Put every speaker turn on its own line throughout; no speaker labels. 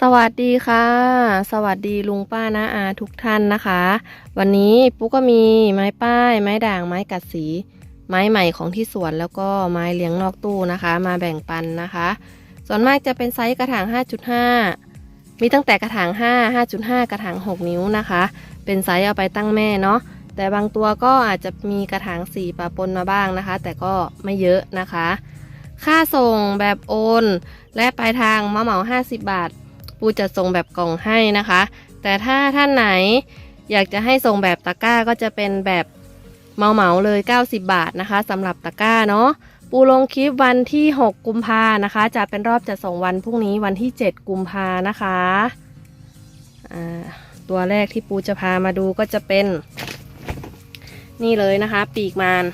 สวัสดีค่ะ สวัสดีลุงป้านาอาทุกท่านนะคะ วันนี้ปุ๊กก็มีไม้ป้าย ไม้ด่างไม้กัดสี ไม้ใหม่ของที่สวนแล้วก็ไม้เลี้ยงนอกตู้นะคะ มาแบ่งปันนะคะ ส่วนมากจะเป็นไซส์กระถาง 5.5 มีตั้งแต่กระถาง 5 5.5 กระถาง 6 นิ้วนะคะ เป็นไซส์เอาไปตั้งแม่เนาะแต่บางตัวก็อาจจะมีกระถาง4ปะปนมาบ้างนะคะ แต่ก็ไม่เยอะนะคะ ค่าส่งแบบโอน และปลายทางมาเหมา 50 บาท ปูจะส่งแบบกล่องให้นะคะ แต่ถ้าท่านไหนอยากจะให้ส่งแบบตะกร้าก็จะเป็นแบบเมาเหมาเลย 90 บาทนะคะสำหรับตะกร้าเนาะปูลงคลิปวันที่ 6 กุมภานะคะ จะเป็นรอบจะส่งวันพรุ่งนี้วันที่ 7 กุมภานะคะตัวแรกที่ปูจะพามาดูก็จะเป็น นี่เลยนะคะ ปีกมาน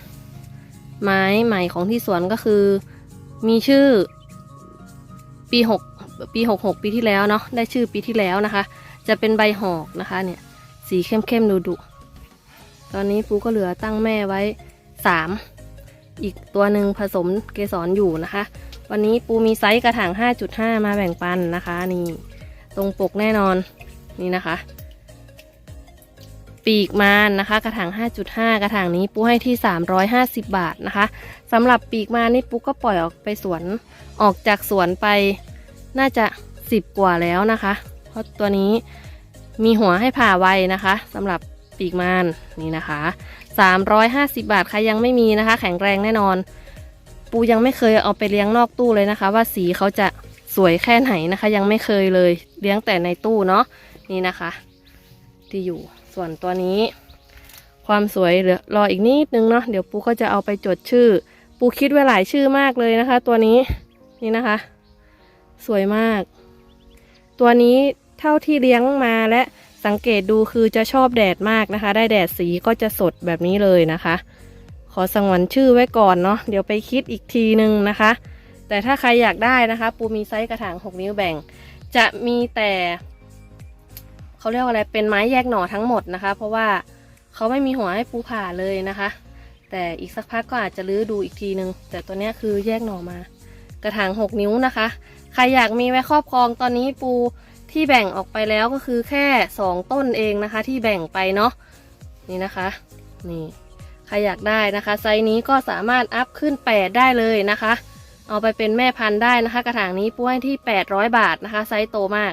ไม้ใหม่ของที่สวนก็คือ มีชื่อปี6 ปี 66 ปีที่แล้วเนาะได้ชื่อปีที่แล้วนะคะ จะเป็นใบหอกนะคะเนี่ยสีเข้มๆดูดุตอนนี้ปูก็เหลือตั้งแม่ไว้ 3 อีกตัวหนึ่งผสมเกสรอยู่นะคะ วันนี้ปูมีไซส์กระถาง 5.5 มาแบ่งปันนะคะนี่ตรงปกแน่นอนนี่นะคะ ปีกมานนะคะ กระถาง 5.5 กระถางนี้ปูให้ที่ 350 บาทนะคะสำหรับปีกมานนี่ปูก็ปล่อยออกไปสวนออกจากสวนไป น่าจะ10กว่าแล้วนะคะ เพราะตัวนี้มีหัวให้ผ่าไวนะคะสำหรับปีกมานนี่นะคะ350 บาทใครยังไม่มีนะคะ แข็งแรงแน่นอน ปูยังไม่เคยเอาไปเลี้ยงนอกตู้เลยนะคะ ว่าสีเขาจะสวยแค่ไหนนะคะ ยังไม่เคยเลยเลี้ยงแต่ในตู้เนาะนี่นะคะ ที่อยู่ส่วนตัวนี้ ความสวยเหลือรออีกนิดนึงเนาะเดี๋ยวปูก็จะเอาไปจดชื่อ ปูคิดไว้หลายชื่อมากเลยนะคะ ตัวนี้นี่นะคะ สวยมาก ตัวนี้เท่าที่เลี้ยงมาและสังเกตดูคือจะชอบแดดมากนะคะ ได้แดดสีก็จะสดแบบนี้เลยนะคะ ขอสังวนชื่อไว้ก่อนเนาะเดี๋ยวไปคิดอีกทีนึงนะคะ แต่ถ้าใครอยากได้นะคะ ปูมีไซส์กระถาง 6 นิ้วแบ่ง จะมีแต่เขาเรียกว่าอะไรเป็นไม้แยกหน่อทั้งหมดนะคะ เพราะว่าเขาไม่มีหัวให้ปูผ่าเลยนะคะ แต่อีกสักพักก็อาจจะลื้อดูอีกทีนึง แต่ตัวนี้คือแยกหน่อมา กระถาง 6 นิ้วนะคะ ใครอยากมีไว้ครอบครองตอนนี้ปูที่แบ่งออกไปแล้วก็คือแค่ 2 ต้นเองนะคะ ที่แบ่งไปเนาะนี่นะคะนี่ใครอยากได้นะคะ ไซส์นี้ก็สามารถอัพขึ้น 8 ได้เลยนะคะ เอาไปเป็นแม่พันธุ์ได้นะคะ กระถางนี้ปูให้ที่ 800 บาทนะคะ ไซส์โตมาก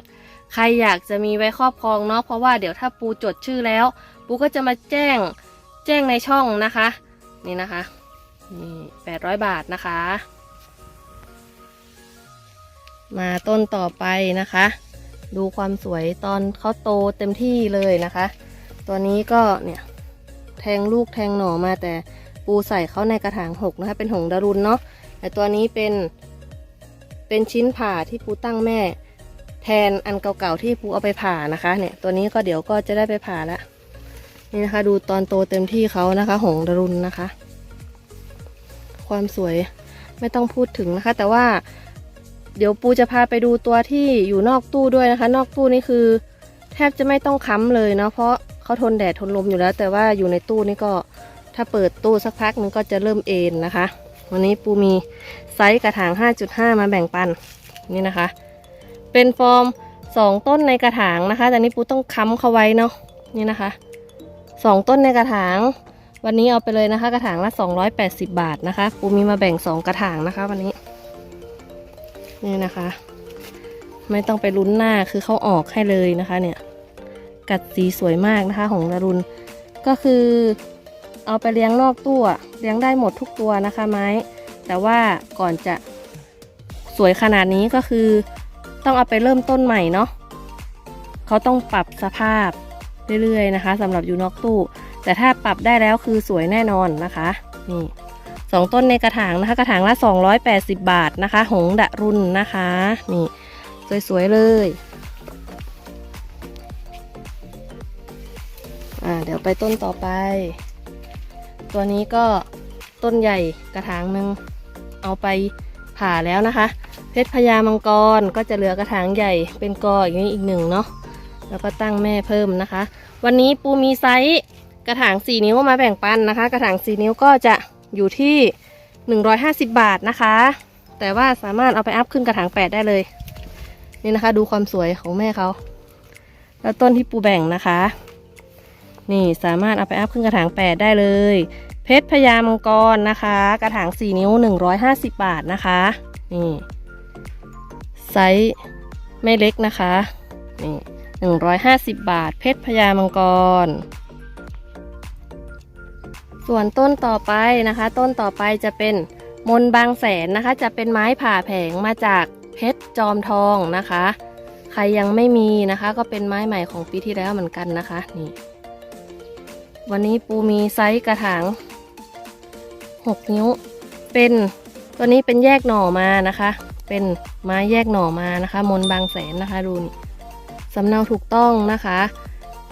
ใครอยากจะมีไว้ครอบครองเนาะเพราะว่าเดี๋ยวถ้าปูจดชื่อแล้ว ปูก็จะมาแจ้งแจ้งในช่องนะคะ นี่นะคะนี่800 บาทนะคะ มาต้นต่อไปนะคะ ดูความสวยตอนเขาโตเต็มที่เลยนะคะ ตัวนี้ก็เนี่ยแทงลูกแทงหน่อมาแต่ปูใส่เขาในกระถางหกนะคะ เป็นหงดารุนเนาะแต่ตัวนี้เป็นเป็นชิ้นผ่าที่ปูตั้งแม่ แทนอันเก่าๆที่ปูเอาไปผ่านะคะเนี่ยตัวนี้ก็เดี๋ยวก็จะได้ไปผ่าละนี่นะคะ ดูตอนโตเต็มที่เขานะคะ หงดารุนนะคะ ความสวยไม่ต้องพูดถึงนะคะ แต่ว่า เดี๋ยวปูจะพาไปดูตัวที่อยู่นอกตู้ด้วยนะคะ นอกตู้นี่คือ แทบจะไม่ต้องค้ำเลยเนาะเพราะเขาทนแดดทนลมอยู่แล้ว แต่ว่าอยู่ในตู้นี่ก็ถ้าเปิดตู้สักพักหนึงก็จะเริ่มเอ็นนะคะ วันนี้ปูมีไซส์กระถาง 5.5 มาแบ่งปันนี่นะคะ เป็นฟอร์ม 2 ต้นในกระถางนะคะ แต่นี้ปูต้องค้ำเขาไว้เนาะนี่นะคะ 2 ต้นในกระถาง วันนี้เอาไปเลยนะคะ กระถางละ 280 บาทนะคะ ปูมีมาแบ่ง 2 กระถางนะคะ วันนี้ นี่นะคะ ไม่ต้องไปลุ้นหน้าคือเขาออกให้เลยนะคะ เนี่ย กัดสีสวยมากนะคะ ของดารุณก็คือเอาไปเลี้ยงนอกตู้เลี้ยงได้หมดทุกตัวนะคะไม้ แต่ว่าก่อนจะสวยขนาดนี้ก็คือต้องเอาไปเริ่มต้นใหม่เนาะเขาต้องปรับสภาพเรื่อยๆนะคะสำหรับอยู่นอกตู้ แต่ถ้าปรับได้แล้วคือสวยแน่นอนนะคะ นี่ สองต้นในกระถางนะคะ กระถางละ 280 บาทนะคะ หงดะรุนนะคะ นี่สวยๆเลยอ่าเดี๋ยวไปต้นต่อไป ตัวนี้ก็ต้นใหญ่กระถางหนึ่งเอาไปผ่าแล้วนะคะ เพชรพญามังกรก็จะเหลือกระถางใหญ่เป็นกออย่างนี้อีกหนึ่งเนาะแล้วก็ตั้งแม่เพิ่มนะคะ วันนี้ปูมีไซส์กระถาง 4 นิ้วมาแบ่งปันนะคะ กระถาง 4 นิ้วก็จะ อยู่ที่ 150 บาทนะคะ แต่ว่าสามารถเอาไปอัพขึ้นกระถาง8ได้เลย นี่นะคะ ดูความสวยของแม่เขา แล้วต้นที่ปูแบ่งนะคะ นี่สามารถเอาไปอัพขึ้นกระถางแปดได้เลย เพชรพญามังกรนะคะ กระถาง 4 นิ้ว 150 บาทนะคะ นี่ไซส์ไม่เล็กนะคะ นี่ 150 บาท เพชรพญามังกร ส่วนต้นต่อไปนะคะ ต้นต่อไปจะเป็นมนบางแสนนะคะ จะเป็นไม้ผ่าแผงมาจากเพชรจอมทองนะคะ ใครยังไม่มีนะคะ ก็เป็นไม้ใหม่ของปีที่แล้วเหมือนกันนะคะนี่วันนี้ปูมีไซส์กระถาง 6 นิ้ว เป็นตัวนี้เป็นแยกหน่อมานะคะ เป็นไม้แยกหน่อมานะคะ มนบางแสนนะคะดูนี่สำเนาถูกต้องนะคะ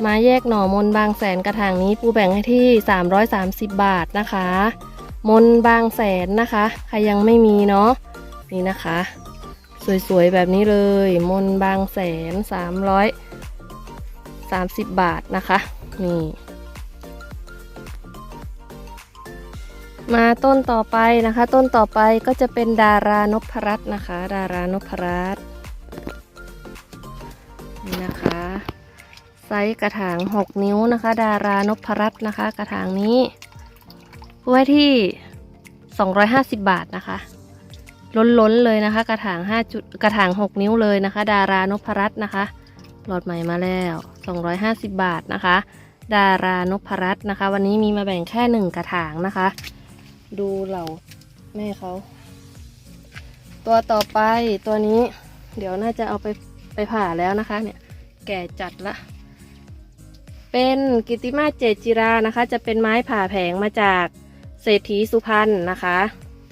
ม้แยกหน่อมนบางแสนกระถางนี้ปูแบ่งให้ที่ 330 บาทนะคะ มนบางแสนนะคะ ใครยังไม่มีเนาะนี่นะคะ สวยๆแบบนี้เลย มนบางแสน 330 บาทนะคะนี่มาต้นต่อไปนะคะ ต้นต่อไปก็จะเป็นดารานพรัตน์นะคะ ดารานพรัตน์นี่นะคะ ไซส์กระถาง 6 นิ้วนะคะ ดารานพรัตน์นะคะ กระถางนี้ไว้ที่ 250 บาทนะคะ ล้นๆเลยนะคะ กระถาง5จุดกระถาง 6 นิ้วเลยนะคะ ดารานพรัตน์นะคะ หลอดใหม่มาแล้ว 250 บาทนะคะ ดารานพรัตน์นะคะ วันนี้มีมาแบ่งแค่หนึ่งกระถางนะคะ ดูเหล่าแม่เขาตัวต่อไปตัวนี้ เดี๋ยวน่าจะเอาไปไปผ่าแล้วนะคะเนี่ยแก่จัดละ เป็นกิติมาเจจิรานะคะ จะเป็นไม้ผ่าแผงมาจากเศรษฐีสุพรรณนะคะ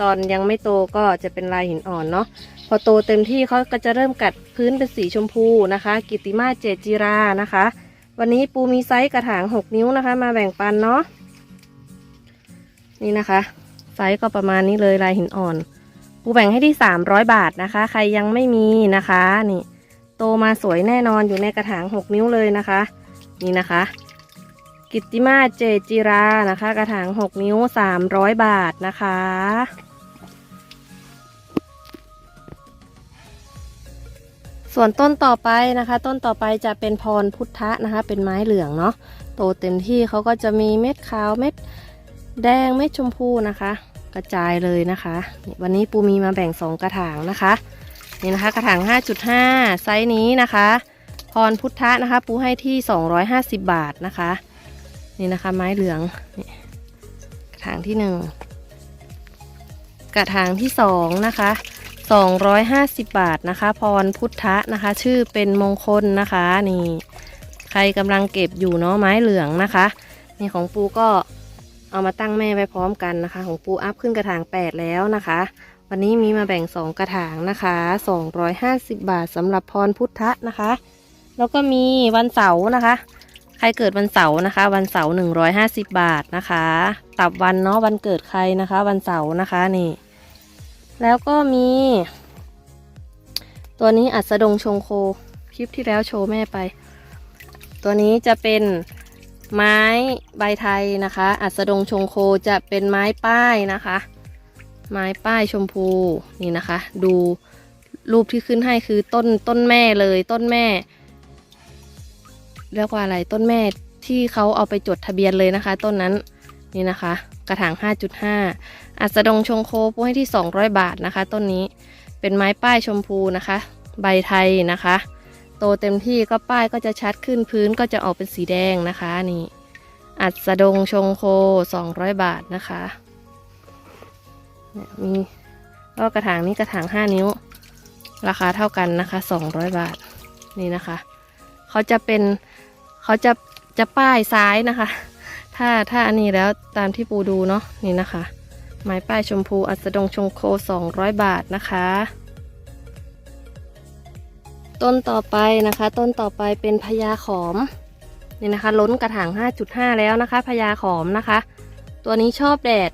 ตอนยังไม่โตก็จะเป็นลายหินอ่อนเนาะพอโตเต็มที่เขาก็จะเริ่มกัดพื้นเป็นสีชมพูนะคะ กิติมาเจจิรานะคะ วันนี้ปูมีไซส์กระถาง 6 นิ้วนะคะ มาแบ่งปันเนาะนี่นะคะ ไซส์ก็ประมาณนี้เลยลายหินอ่อน ปูแบ่งให้ที่ 300 บาทนะคะ ใครยังไม่มีนะคะนี่โตมาสวยแน่นอนอยู่ในกระถาง 6 นิ้วเลยนะคะ นี่นะคะ กิตติมาเจจิรานะคะ กระถาง6นิ้ว300บาทนะคะ ส่วนต้นต่อไปนะคะ ต้นต่อไปจะเป็นพรพุทธะนะคะ เป็นไม้เหลืองเนาะโตเต็มที่เขาก็จะมีเม็ดขาวเม็ดแดงเม็ดชมพูนะคะ กระจายเลยนะคะ วันนี้ปูมีมาแบ่ง2กระถางนะคะ นี่นะคะ กระถาง 5.5 ไซส์นี้นะคะ พรพุทธะนะคะ ปูให้ที่ 250 บาทนะคะ นี่นะคะ ไม้เหลืองนี่กระถางที่ 1 กระถางที่ 2 นะคะ 250 บาทนะคะ พรพุทธะนะคะ ชื่อเป็นมงคลนะคะ นี่ ใครกำลังเก็บอยู่เนาะไม้เหลืองนะคะ นี่ของปูก็เอามาตั้งแม่ไว้พร้อมกันนะคะ ของปูอัพขึ้นกระถาง 8 แล้วนะคะ วันนี้มีมาแบ่ง 2 กระถางนะคะ 250 บาทสำหรับพรพุทธะนะคะ แล้วก็มีวันเสาร์นะคะ ใครเกิดวันเสาร์นะคะ วันเสาร์150บาทนะคะ ตับวันเนาะวันเกิดใครนะคะ วันเสาร์นะคะนี่ แล้วก็มี ตัวนี้อัสดงชงโค คลิปที่แล้วโชว์แม่ไป ตัวนี้จะเป็นไม้ใบไทยนะคะ อัสดงชงโคจะเป็นไม้ป้ายนะคะ ไม้ป้ายชมพูนี่นะคะ ดูรูปที่ขึ้นให้คือต้นต้นแม่เลยต้นแม่ เรียกว่าอะไรต้นแม่ที่เขาเอาไปจดทะเบียนเลยนะคะ ต้นนั้นนี่นะคะ กระถาง 5.5 อัสดงชงโคปูให้ที่ 200 บาทนะคะ ต้นนี้เป็นไม้ป้ายชมพูนะคะ ใบไทยนะคะ โตเต็มที่ก็ป้ายก็จะชัดขึ้นพื้นก็จะออกเป็นสีแดงนะคะนี่อัดสดงชงโค 200 บาทนะคะเนี่ยมีก็กระถางนี้กระถาง 5 นิ้ว ราคาเท่ากันนะคะ 200 บาทนี่นะคะ เขาจะเป็น เขาจะจะป้ายซ้ายนะคะ ถ้าถ้าอันนี้แล้วตามที่ปูดูเนาะนี่นะคะ ไม้ป้ายชมพูอัสดงชงโค 200 บาทนะคะ ต้นต่อไปนะคะ ต้นต่อไปเป็นพญาขอมนี่นะคะ ล้นกระถาง 5.5 แล้วนะคะพญาขอมนะคะ ตัวนี้ชอบแดด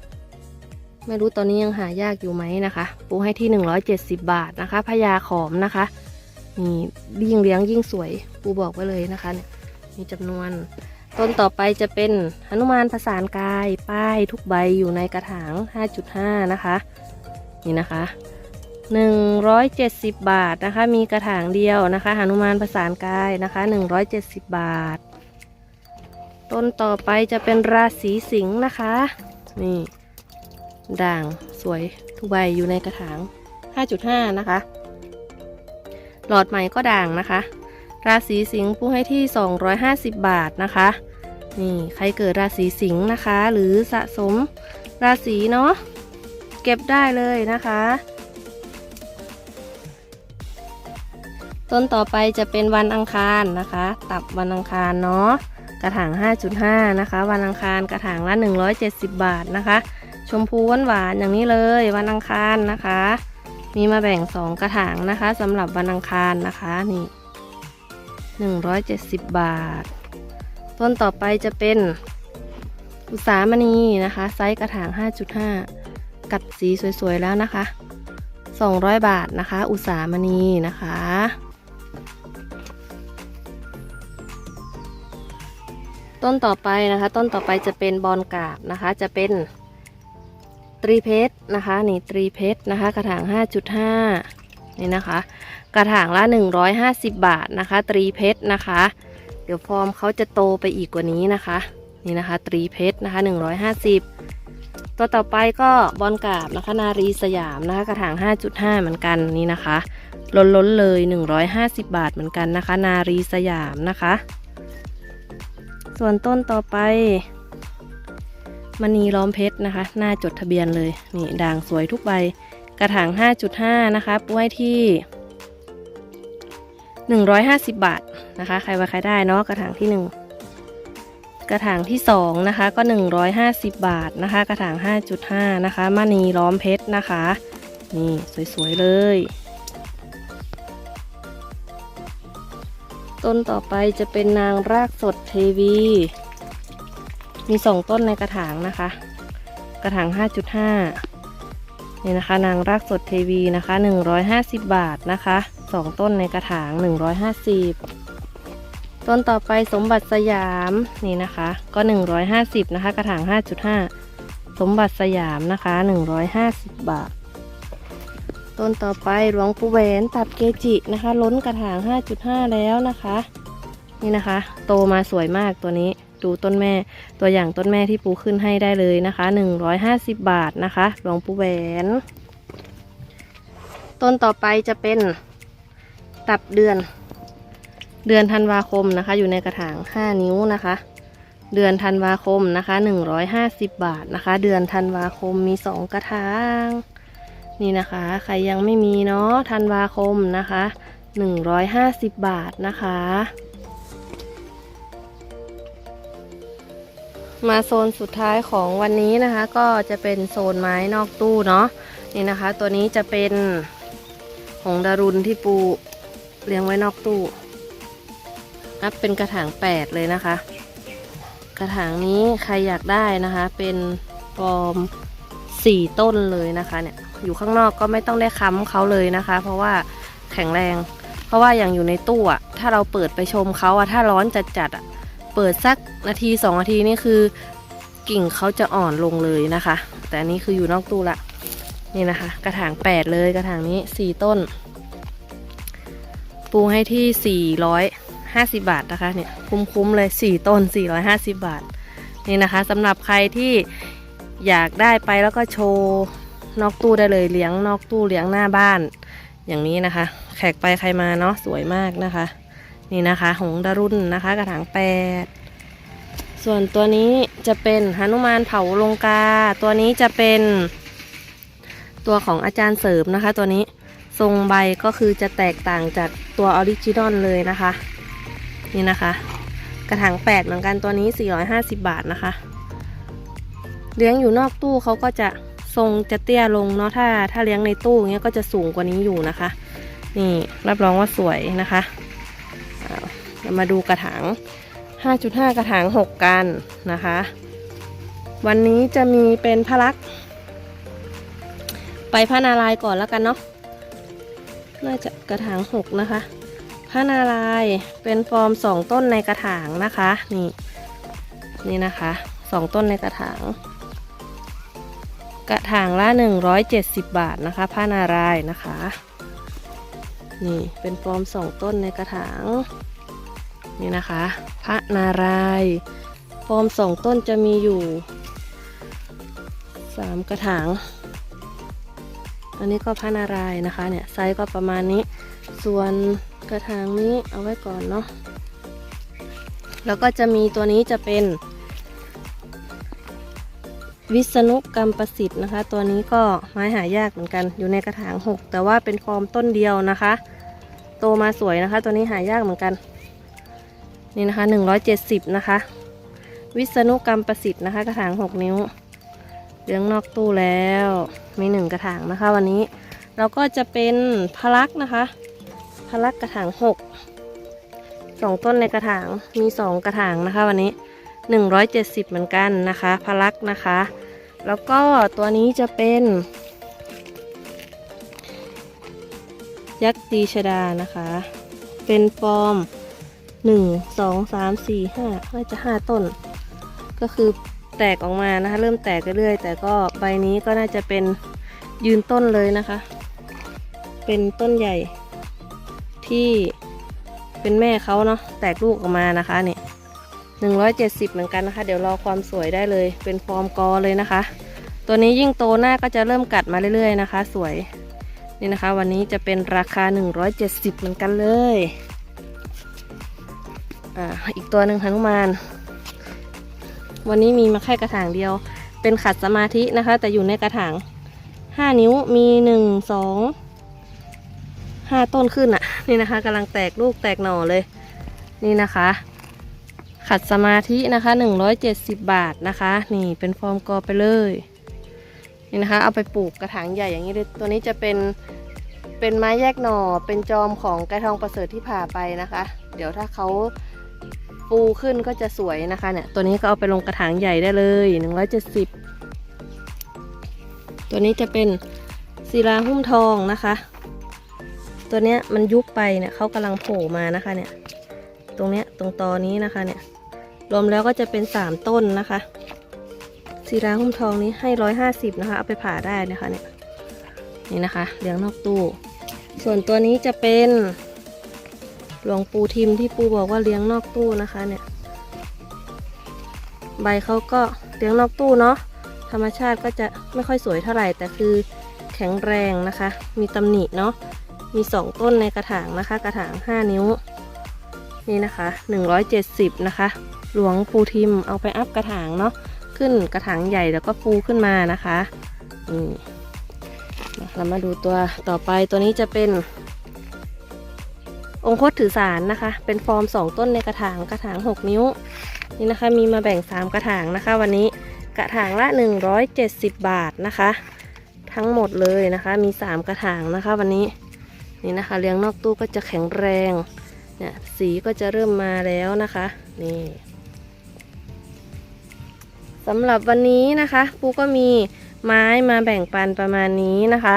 ไม่รู้ตอนนี้ยังหายากอยู่ไหมนะคะ ปูให้ที่ 170 บาทนะคะพญาขอมนะคะนี่ยิ่งเลี้ยงยิ่งสวยปูบอกไว้เลยนะคะเนี่ย มีจำนวน ต้นต่อไปจะเป็นหนุมานผสานกาย ป้ายทุกใบอยู่ในกระถาง 5.5 นะคะ นี่นะคะ 170 บาทนะคะ มีกระถางเดียวนะคะหนุมานประสานกายนะคะ 170 บาท ต้นต่อไปจะเป็นราศีสิงห์นะคะ นี่ ด่างสวยทุกใบอยู่ในกระถาง 5.5 นะคะ หลอดใหม่ก็ด่างนะคะ ราศีสิงห์ผู้ให้ที่ 250 บาทนะคะ นี่ใครเกิดราศีสิงห์นะคะ หรือสะสมราศีเนาะเก็บได้เลยนะคะ ต้นต่อไปจะเป็นวันอังคารนะคะ ตับวันอังคารเนาะกระถาง 5.5 นะคะ วันอังคารกระถางละ 170 บาทนะคะ ชมพูหวานหวานอย่างนี้เลยวันอังคารนะคะ มีมาแบ่ง 2 กระถางนะคะสำหรับวันอังคารนะคะนี่ 170 บาท ต้นต่อไปจะเป็นอุสามณีนะคะ ไซส์กระถาง 5.5 กัดสีสวยๆแล้วนะคะ 200 บาทนะคะ อุสามณีนะคะ ต้นต่อไปนะคะ ต้นต่อไปจะเป็นบอลกาบนะคะ จะเป็นตรีเพชรนะคะ นี่ตรีเพชรนะคะ กระถาง 5.5 นี่นะคะ กระถางละ 150 บาทนะคะ ตรีเพชรนะคะ เดี๋ยวฟอร์มเขาจะโตไปอีกกว่านี้นะคะ นี่นะคะ ตรีเพชรนะคะ 150 ตัวต่อไปก็บอลกาบนะคะนารีสยามนะคะ กระถาง 5.5 เหมือนกันนี่นะคะ ล้นล้นเลย 150 บาทเหมือนกันนะคะ นารีสยามนะคะ ส่วนต้นต่อไปมณีล้อมเพชรนะคะ หน้าจดทะเบียนเลย นี่ด่างสวยทุกใบ กระถาง 5.5 นะคะป้วยที่ 150 บาทนะคะ ใครว่าใครได้เนาะกระถางที่ 1 กระถางที่ 2 นะคะ ก็ 150 บาทนะคะ กระถาง 5.5 นะคะมณีล้อมเพชรนะคะ นี่สวยๆเลย ต้นต่อไปจะเป็นนางรากสดเทวี มีสองต้นในกระถางนะคะ กระถาง 5.5นี่นะคะ นางรากสดเทวีนะคะ 150 บาทนะคะ สองต้นในกระถาง 150 ต้นต่อไปสมบัติสยามนี่นะคะ ก็ 150 นะคะ กระถาง 5.5 สมบัติสยามนะคะ 150 บาท ต้นต่อไปหลวงปู่แหวนตับเกจินะคะ ล้นกระถาง 5.5 แล้วนะคะ นี่นะคะ โตมาสวยมากตัวนี้ดูต้นแม่ตัวอย่างต้นแม่ที่ปูขึ้นให้ได้เลยนะคะ 150 บาทนะคะ หลวงปู่แหวน ต้นต่อไปจะเป็น ตับเดือน เดือนธันวาคมนะคะ อยู่ในกระถาง 5 นิ้วนะคะ เดือนธันวาคมนะคะ 150 บาทนะคะ เดือนธันวาคมมี 2 กระถาง นี่นะคะ ใครยังไม่มีเนาะธันวาคมนะคะ 150 บาทนะคะ มาโซนสุดท้ายของวันนี้นะคะ ก็จะเป็นโซนไม้นอกตู้เนาะนี่นะคะ ตัวนี้จะเป็นของดารุณที่ปู เลี้ยงไว้นอกตู้นับเป็นกระถางแปดเลยนะคะ กระถางนี้ใครอยากได้นะคะ เป็นฟอร์มสี่ต้นเลยนะคะเนี่ยอยู่ข้างนอกก็ไม่ต้องได้ค้ำเขาเลยนะคะ เพราะว่าแข็งแรง เพราะว่าอย่างอยู่ในตู้อะถ้าเราเปิดไปชมเขาอะถ้าร้อนจัดๆอะเปิดสักนาทีสองนาทีนี่คือ กิ่งเขาจะอ่อนลงเลยนะคะ แต่อันนี้คืออยู่นอกตู้ละนี่นะคะ กระถางแปดเลยกระถางนี้สี่ต้น ปูให้ที่สี่ร้อยห้าสิบาทนะคะเนี่ยคุ้มๆเลยสี่ต้นสี่ร้อยห้าสิบาท นี่นะคะสำหรับใครที่อยากได้ไปแล้วก็โชว์นอกตู้ได้เลยเลี้ยงนอกตู้เลี้ยงหน้าบ้าน อย่างนี้นะคะ แขกไปใครมาเนาะสวยมากนะคะ นี่นะคะหงดารุณนะคะกระถางแปดส่วนตัวนี้จะเป็นหนุมานเผาลงกา ตัวนี้จะเป็นตัวของอาจารย์เสริมนะคะ ตัวนี้ ทรงใบก็คือจะแตกต่างจากตัวออริจินอลเลยนะคะ นี่นะคะ กระถางแปดเหมือนกันตัวนี้ 450 บาทนะคะ เลี้ยงอยู่นอกตู้เขาก็จะทรงจะเตี้ยลงเนาะถ้าถ้าเลี้ยงในตู้เงี้ยก็จะสูงกว่านี้อยู่นะคะ นี่รับรองว่าสวยนะคะเรามาดูกระถาง 5.5 กระถาง 6 กันนะคะ วันนี้จะมีเป็นพระลักษ์ไปพระนารายณ์ก่อนแล้วกันเนาะ น่าจะกระถาง6นะคะพระนารายเป็นฟอร์ม2ต้นในกระถางนะคะ นี่นี่นะคะ2ต้นในกระถาง กระถางละ170บาทนะคะผ้านารายนะคะ นี่เป็นฟอร์มสองต้นในกระถางนี่นะคะพระนารายฟอร์มสองต้นจะมีอยู่สามกระถาง อันนี้ก็พระนารายนะคะเนี่ยไซส์ก็ประมาณนี้ ส่วนกระถางนี้เอาไว้ก่อนเนาะแล้วก็จะมีตัวนี้จะเป็น วิษณุกรรมประสิทธิ์นะคะ ตัวนี้ก็ไม้หายากเหมือนกันอยู่ในกระถางหกแต่ว่าเป็นฟอร์มต้นเดียวนะคะ โตมาสวยนะคะ ตัวนี้หายากเหมือนกัน นี่นะคะ170นะคะ วิษณุกรรมประสิทธิ์นะคะ กระถาง 6 นิ้ว เลี้ยงนอกตู้แล้วมีหนึ่งกระถางนะคะ วันนี้เราก็จะเป็นพลักนะคะพลักกระถาง6สองต้นในกระถางมีสองกระถางนะคะ วันนี้170เหมือนกันนะคะพลักนะคะ แล้วก็ตัวนี้จะเป็น ยักษ์ตีชดานะคะ เป็นฟอร์มหนึ่งสองสามสี่ห้าน่าจะห้าต้น ก็คือ แตกออกมานะคะ เริ่มแตกเรื่อยๆแต่ก็ใบนี้ก็น่าจะเป็นยืนต้นเลยนะคะ เป็นต้นใหญ่ที่เป็นแม่เขาเนาะแตกลูกออกมานะคะเนี่ยหนึ่งร้อยเจ็ดสิบเหมือนกันนะคะ เดี๋ยวรอความสวยได้เลย เป็นฟอร์มกอเลยนะคะ ตัวนี้ยิ่งโตหน้าก็จะเริ่มกัดมาเรื่อยๆนะคะ สวยนี่นะคะ วันนี้จะเป็นราคา 170 เหมือนกันเลย อ่า อีกตัวหนึ่งหนุมาน วันนี้มีมาแค่กระถางเดียว เป็นขัดสมาธินะคะ แต่อยู่ในกระถางห้านิ้วมีหนึ่งสองห้าต้นขึ้นอะ่ะ นี่นะคะกำลังแตกลูกแตกหน่อเลย นี่นะคะ ขัดสมาธินะคะหนึ่งร้อยเจ็ดสิบบาทนะคะ นี่เป็นฟอร์มกอไปเลย นี่นะคะ เอาไปปลูกกระถางใหญ่อย่างนี้เลยตัวนี้จะเป็นเป็นไม้แยกหน่อเป็นจอมของกระทองประเสริฐที่ผ่าไปนะคะ เดี๋ยวถ้าเขา ปูขึ้นก็จะสวยนะคะเนี่ย ตัวนี้ก็เอาไปลงกระถางใหญ่ได้เลย170 ตัวนี้จะเป็นศิลาหุ้มทองนะคะ ตัวเนี้ยมันยุบไปเนี่ยเขากำลังโผล่มานะคะเนี่ย ตรงเนี้ยตรงตอนี้นะคะเนี่ย รวมแล้วก็จะเป็น 3 ต้นนะคะศิลาหุ้มทองนี้ให้ 150 นะคะ เอาไปผ่าได้นะคะเนี่ย นี่นะคะเลี้ยงนอกตู้ ส่วนตัวนี้จะเป็น หลวงปูทิมที่ปูบอกว่าเลี้ยงนอกตู้นะคะเนี่ย ใบเขาก็เลี้ยงนอกตู้เนาะธรรมชาติก็จะไม่ค่อยสวยเท่าไหร่ แต่คือแข็งแรงนะคะ มีตำหนิเนาะมีสองต้นในกระถางนะคะ กระถาง 5 นิ้ว นี่นะคะ 170 นะคะ หลวงปูทิมเอาไปอัพกระถางเนาะขึ้นกระถางใหญ่แล้วก็ปูขึ้นมานะคะนี่เรามาดูตัวต่อไปตัวนี้จะเป็น องคตถือสารนะคะ เป็นฟอร์ม 2 ต้นในกระถางกระถาง 6 นิ้ว นี่นะคะมีมาแบ่ง 3 กระถางนะคะ วันนี้กระถางละ 170 บาทนะคะ ทั้งหมดเลยนะคะ มี 3 กระถางนะคะวันนี้นี่นะคะเลี้ยงนอกตู้ก็จะแข็งแรงเนี่ยสีก็จะเริ่มมาแล้วนะคะนี่สำหรับวันนี้นะคะปูก็มีไม้มาแบ่งปันประมาณนี้นะคะ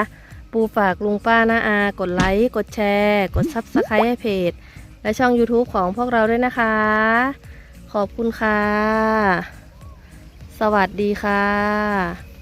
ปูฝากลุงป้าน้าอา กดไลค์ กดแชร์ กดซับสไครต์ให้เพจ และช่อง YouTube ของพวกเราด้วยนะคะ ขอบคุณค่ะ สวัสดีค่ะ